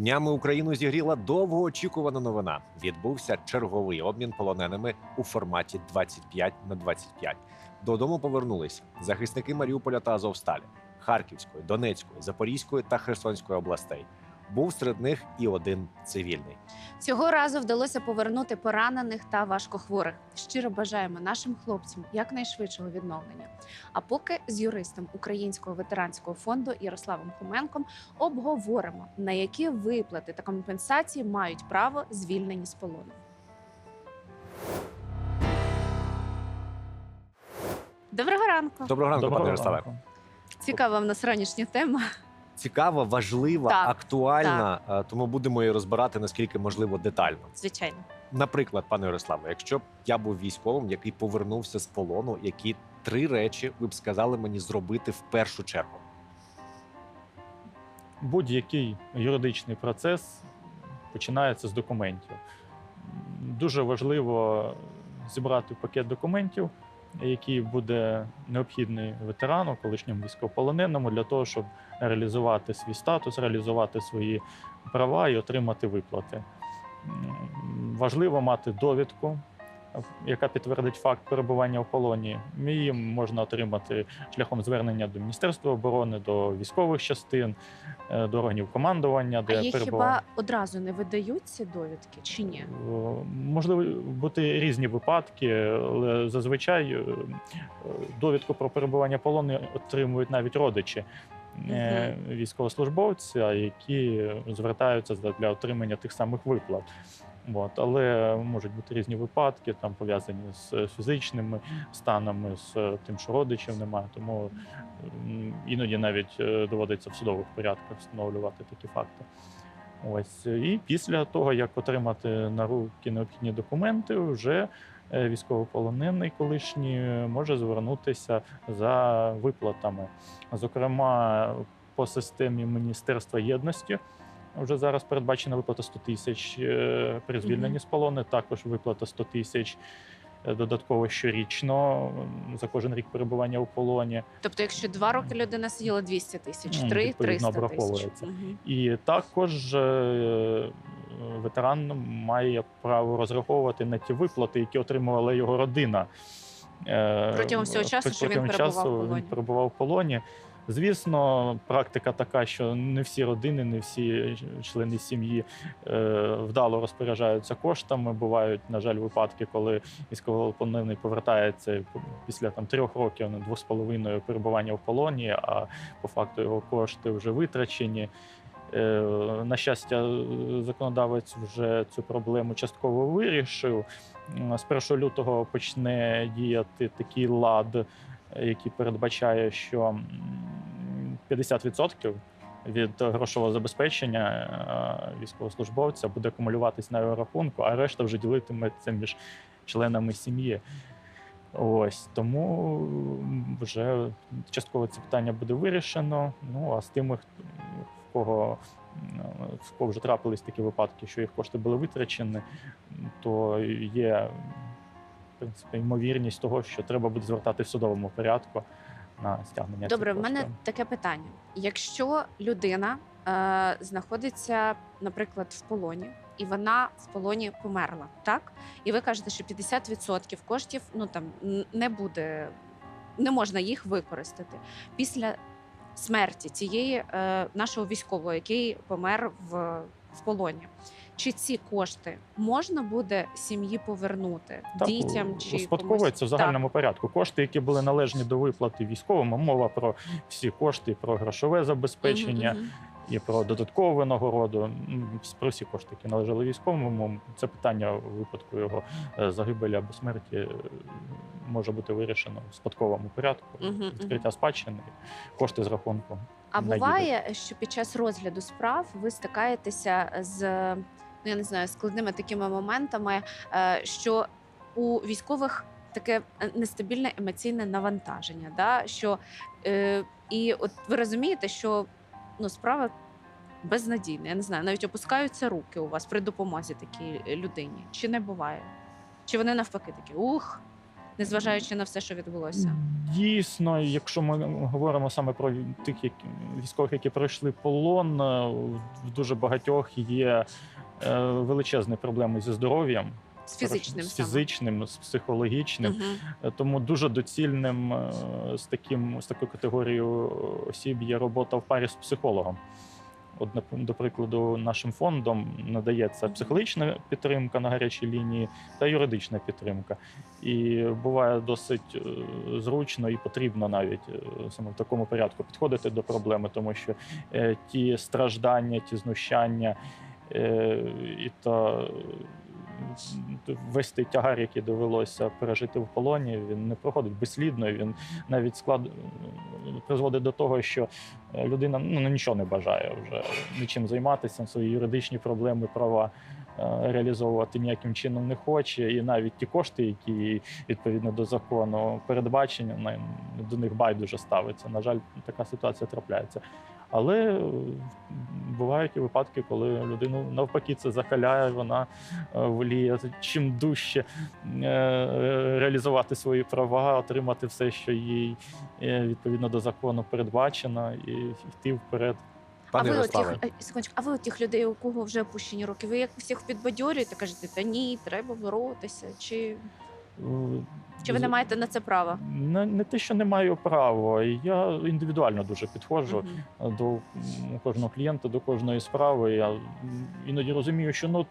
Днями Україну зігріла довгоочікувана новина. Відбувся черговий обмін полоненими у форматі 25 на 25. Додому повернулись захисники Маріуполя та Азовсталі, Харківської, Донецької, Запорізької та Херсонської областей. Був серед них і один цивільний. Цього разу вдалося повернути поранених та важкохворих. Щиро бажаємо нашим хлопцям якнайшвидшого відновлення. А поки з юристом Українського ветеранського фонду Ярославом Хоменком обговоримо, на які виплати та компенсації мають право звільнені з полону. Доброго ранку! Доброго ранку, пане Ярославе. Цікава в нас ранішня тема. Цікава, важлива, Так, актуальна, е, тому будемо її розбирати наскільки можливо детально. Звичайно. Наприклад, пане Ярославе, якщо б я був військовим, який повернувся з полону, які три речі ви б сказали мені зробити в першу чергу? Будь-який юридичний процес починається з документів. Дуже важливо зібрати пакет документів, який буде необхідний ветерану, колишньому військовополоненому, для того, щоб реалізувати свій статус, реалізувати свої права і отримати виплати. Важливо мати довідку, яка підтвердить факт перебування в полоні. Її можна отримати шляхом звернення до Міністерства оборони, до військових частин, е, до органів командування, А де є перебуває. хіба одразу не видають ці довідки чи ні? Можливо бути різні випадки, але зазвичай е, довідку про перебування полоні отримують навіть родичі е, військовослужбовця, які звертаються для отримання тих самих виплат. От. Але можуть бути різні випадки, там пов'язані з фізичними станами, з тим, що родичів немає. Тому іноді навіть е, доводиться в судових порядках встановлювати такі факти. Ось і після того, як отримати на руки необхідні документи, вже е, військовополонений колишній може звернутися за виплатами. Зокрема, по системі Міністерства єдності вже зараз передбачена виплата 100 тисяч е, при звільненні з полону, також виплата 100 тисяч. е, Додатково щорічно за кожен рік перебування у полоні. Тобто, якщо два роки людина сиділа 200 тисяч, три відповідно, 300 тисяч. обраховується. І також е, ветеран має право розраховувати на ті виплати, які отримувала його родина. Е, Протягом всього часу, що він протягом перебував в часу полоні. Він перебував в полоні. Звісно, практика така, що не всі родини, не всі члени сім'ї е, вдало розпоряджаються коштами. Бувають, на жаль, випадки, коли військовополонений повертається після там трьох років на двох з половиною перебування в полоні, а по факту його кошти вже витрачені. Е, На щастя, законодавець вже цю проблему частково вирішив. З 1 лютого почне діяти такий лад, е, який передбачає, що м, 50% від грошового забезпечення е, військовослужбовця буде акумулюватись на його рахунку, а решта вже ділитиметься між членами сім'ї. Ось тому вже частково це питання буде вирішено. Ну а з тими, в кого в кого вже трапились такі випадки, що їх кошти були витрачені, то є в принципі ймовірність того, що треба буде звертати в судовому порядку на стягнення. Добре, в мене таке питання: якщо людина е, знаходиться, наприклад, в полоні, і вона в полоні померла, так? І ви кажете, що 50% коштів ну там не буде, не можна їх використати після смерті цієї е, нашого військового, який помер в, в полоні. Чи ці кошти можна буде сім'ї повернути Так, дітям чи спадковується в загальному загальному порядку. Кошти, які були належні до виплати військовим, мова про всі кошти, про грошове Так. забезпечення. Мгм, мгм. І про додаткову винагороду, про всі кошти, які належали військовому. Це питання у випадку його е, загибелі або смерті е, може бути вирішено в спадковому порядку. Мгм. Відкриття спадщини, кошти з рахунку. А буває, що під час розгляду справ ви стикаєтеся з ну я не знаю складними такими моментами, е, що у військових таке нестабільне емоційне навантаження. Да? Що, е, і от ви розумієте, що ну, справа безнадійна. Я не знаю, навіть опускаються руки у вас при допомозі такій людині. Чи не буває? Чи вони навпаки такі ух, незважаючи на все, що відбулося. Дійсно, якщо ми говоримо саме про тих які, військових, які пройшли полон, е, в дуже багатьох є е, величезні проблеми зі здоров'ям, З фізичним з фізичним, з психологічним. Е, Тому дуже доцільним з таким з такою категорією осіб є робота в парі з психологом. От, до прикладу, нашим фондом надається психологічна підтримка на гарячій лінії та юридична підтримка. І буває досить е, зручно і потрібно навіть е, саме в такому порядку підходити до проблеми, тому що е, ті страждання, ті знущання і та весь той тягар, який довелося пережити в полоні, він не проходить безслідно. Він навіть склад призводить до того, що е, людина ну нічого не бажає вже нічим займатися, свої юридичні проблеми, права е, реалізовувати ніяким чином не хоче. І навіть ті кошти, які відповідно до закону передбачені, до них байдуже ставиться. На жаль, така ситуація трапляється. Але е, бувають і випадки, коли людину навпаки це закаляє, вона е, воліє чим дужче е, реалізувати свої права, отримати все, що їй відповідно до закону передбачено, і йти вперед. Пане а ви Ярославе, секундочку, а ви от тих людей, у кого вже опущені роки, ви як всіх підбадьорюєте, кажете, та ні, треба боротися, чи, чи ви не маєте на це права? Не, не те, що не маю права. Я індивідуально дуже підходжу. Мгм. до кожного клієнта, до кожної справи. Я іноді розумію, що ну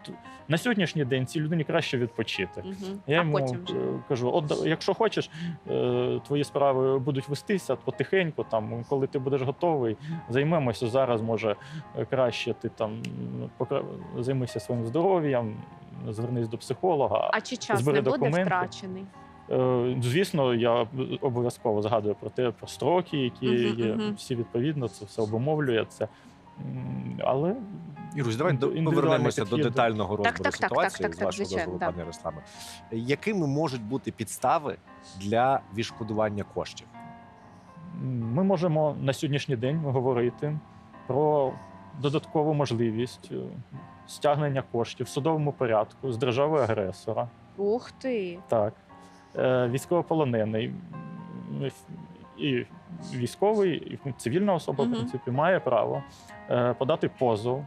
на сьогоднішній день цій людині краще відпочити. Мгм. Я а йому потім е, кажу: от якщо хочеш, е, твої справи будуть вестися потихеньку. Там, коли ти будеш готовий, займемося зараз. Може е, краще ти там покра- займися своїм здоров'ям, звернись до психолога. А чи час збери не буде документи. втрачений? Е, Звісно, я обов'язково згадую про те, про строки, які Мгм, є мгм. всі відповідно, це все обумовлює це. Але Ірусь, давай до- повернемося до детального розбору так, так, ситуації так, з так, вашого звичайно, дозволу, да. пане Ярославе. Якими можуть бути підстави для відшкодування коштів? ми можемо на сьогоднішній день говорити про додаткову можливість е, стягнення коштів в судовому порядку з держави агресора. Ух ти! Так, Е, військовополонений і військовий, і цивільна особа, Мгм. в принципі, має право е, подати позов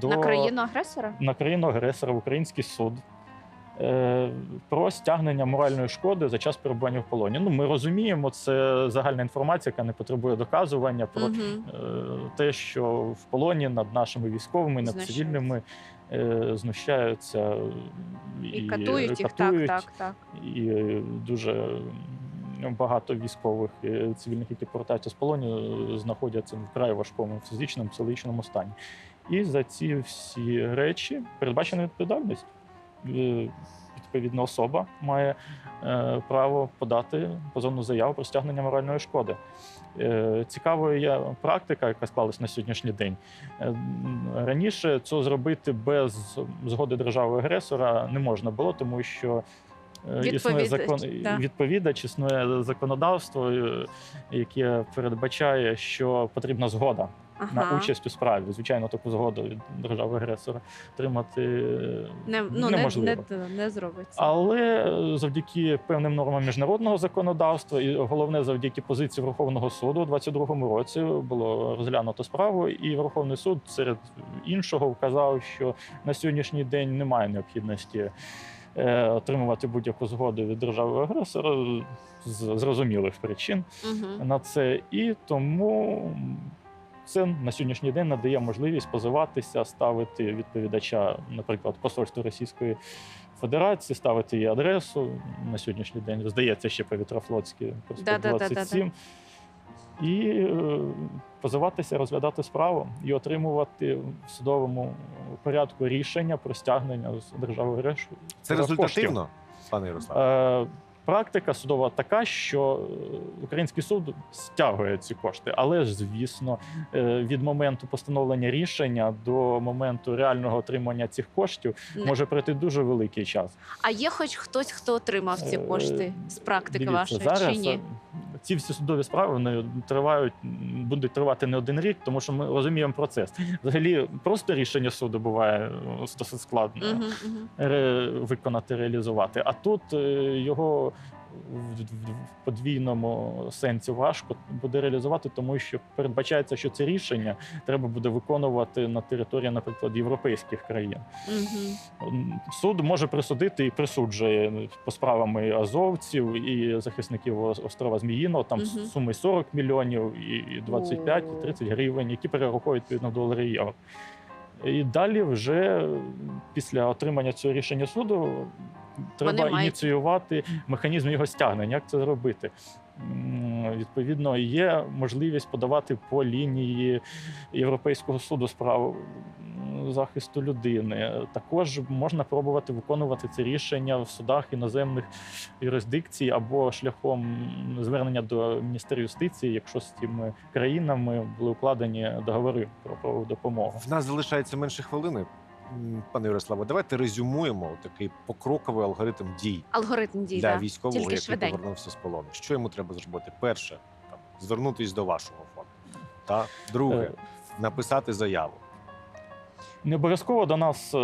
до На країну агресора? на країну агресора в український суд. Е, Про стягнення моральної шкоди за час перебування в полоні. Ну, ми розуміємо, це загальна інформація, яка не потребує доказування про е, те, що в полоні над нашими військовими, над Знущаються. цивільними е, знущаються І катують їх, катують, так, так. і е, дуже багато військових і цивільних, які повертаються з полону, е, знаходяться в вкрай важкому фізичному, психологічному стані. І за ці всі речі передбачена відповідальність. Е, Відповідна особа має е, право подати позовну заяву про стягнення моральної шкоди. Е, Цікавою є практика, яка склалась на сьогоднішній день. Раніше це зробити без згоди держави-агресора не можна було, тому що існує закон да. відповідач, існує законодавство, яке передбачає, що потрібна згода на участь у справі. Звичайно, таку згоду від держави-агресора отримати е, Не, ну, неможливо. не, не зробиться. Але е, завдяки певним нормам міжнародного законодавства, і головне завдяки позиції Верховного суду у 22-му році було розглянуто справу, і Верховний суд серед іншого вказав, що на сьогоднішній день немає необхідності. е, Отримувати будь-яку згоду від держави агресора з зрозумілих причин Угу. на це, і тому це на сьогоднішній день надає можливість позиватися, ставити відповідача, наприклад, посольство Російської Федерації, ставити її адресу на сьогоднішній день. Здається, ще повітрофлотський проспект Да-да-да-да-да. 27. І е, позиватися, розглядати справу і отримувати в судовому порядку рішення про стягнення з держави решту. Це результативно, пане Ярославе? Практика судова така, що е, український суд стягує ці кошти, але ж звісно, е, від моменту постановлення рішення до моменту реального отримання цих коштів Не- може пройти дуже великий час. А є хоч хтось, хто отримав ці Е, кошти з практики Дивіться, вашої зараз чи ні? Ці всі судові справи вони тривають, будуть тривати не один рік, тому що ми розуміємо процес. Взагалі, просто рішення суду буває е, досить складно Мгм, мгм. ре, виконати, реалізувати. А тут е, його в, подвійному сенсі важко буде реалізувати, тому що передбачається, що це рішення треба буде виконувати на території, наприклад, європейських країн. Мгм. Суд може присудити і присуджує по справам і азовців і захисників острова Зміїного, там Мгм. суми 40 мільйонів, і і 25, і 30 гривень, які перераховують відповідно долари і євро. І далі, вже після отримання цього рішення суду, треба мають- ініціювати механізм його стягнення. Як це зробити? Відповідно, є можливість подавати по лінії Європейського суду справ захисту людини. Також можна пробувати виконувати це рішення в судах іноземних юрисдикцій або шляхом звернення до Міністерства юстиції, якщо з цими країнами були укладені договори про правову допомогу. В нас залишається менше хвилини. Пане Ярославе, давайте резюмуємо такий покроковий алгоритм дій Алгоритм дій, для да. військового, Тільки який швиденько. повернувся з полону. Що йому треба зробити? Перше, там, звернутись до вашого фонду. Та друге, Е, написати заяву. Не обов'язково до нас е,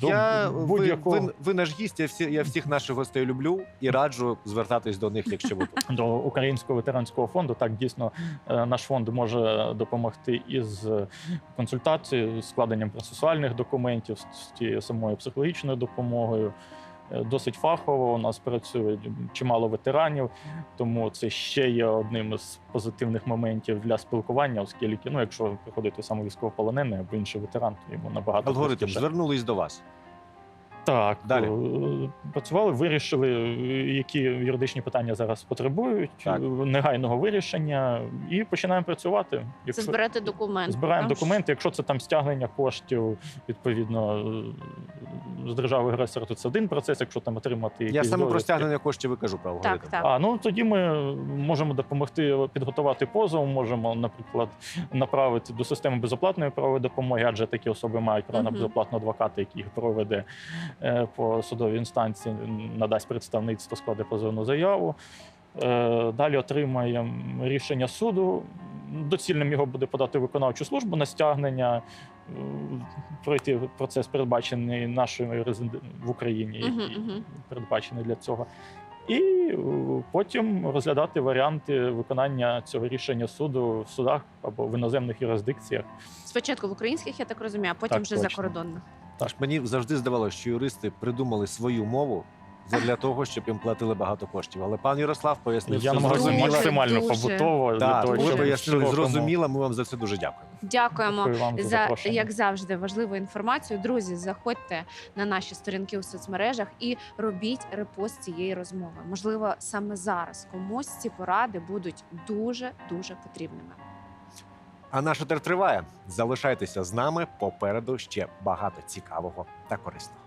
до я, будь-якого ви, ви наш гість, я, всі, я всіх наших гостей люблю і раджу звертатись до них, якщо ви тут. до Українського ветеранського фонду. Так дійсно е, наш фонд може допомогти із консультацією, складенням процесуальних документів, з тією самою психологічною допомогою. Е, Досить фахово у нас працює чимало ветеранів, тому це ще є одним із позитивних моментів для спілкування, оскільки, ну, якщо приходить саме військовополонений або інший ветеран, то йому набагато Алгоритм звернулись до вас. Так, Далі. е, працювали, вирішили, е, які юридичні питання зараз потребують Так. е, негайного вирішення, і починаємо працювати. Це збирати документи. Збираємо документи. Якщо це там стягнення коштів, відповідно з держави агресора, то це один процес. Якщо там отримати Я якісь саме про стягнення коштів і кажу про алгоритм. Так, так. А ну тоді ми можемо допомогти підготувати позов. Можемо, наприклад, направити до системи безоплатної правової допомоги, адже такі особи мають право на безоплатного адвоката, який їх проведе по судовій інстанції, надасть представництво, складе позовну заяву. Е, Далі отримаємо рішення суду. Доцільним його буде подати виконавчу службу на стягнення, е, пройти процес, передбачений нашою резиден- в Україні, Мгм, який мгм. передбачений для цього. І е, потім розглядати варіанти виконання цього рішення суду в судах або в іноземних юрисдикціях. Спочатку в українських, я так розумію, а потім Так, вже точно. закордонних. Тож мені завжди здавалося, що юристи придумали свою мову для того, щоб їм платили багато коштів. Але пан Ярослав пояснив, Я зрозуміло. максимально дуже. побутово для Так, того, ви щоб пояснили широкому- зрозуміло. Ми вам за це дуже дякуємо. Дякуємо. Дякую вам за За запрошення. як завжди важливу інформацію. Друзі, заходьте на наші сторінки у соцмережах і робіть репост цієї розмови. Можливо, саме зараз комусь ці поради будуть дуже дуже потрібними. А наш етер триває. Залишайтеся з нами. Попереду ще багато цікавого та корисного.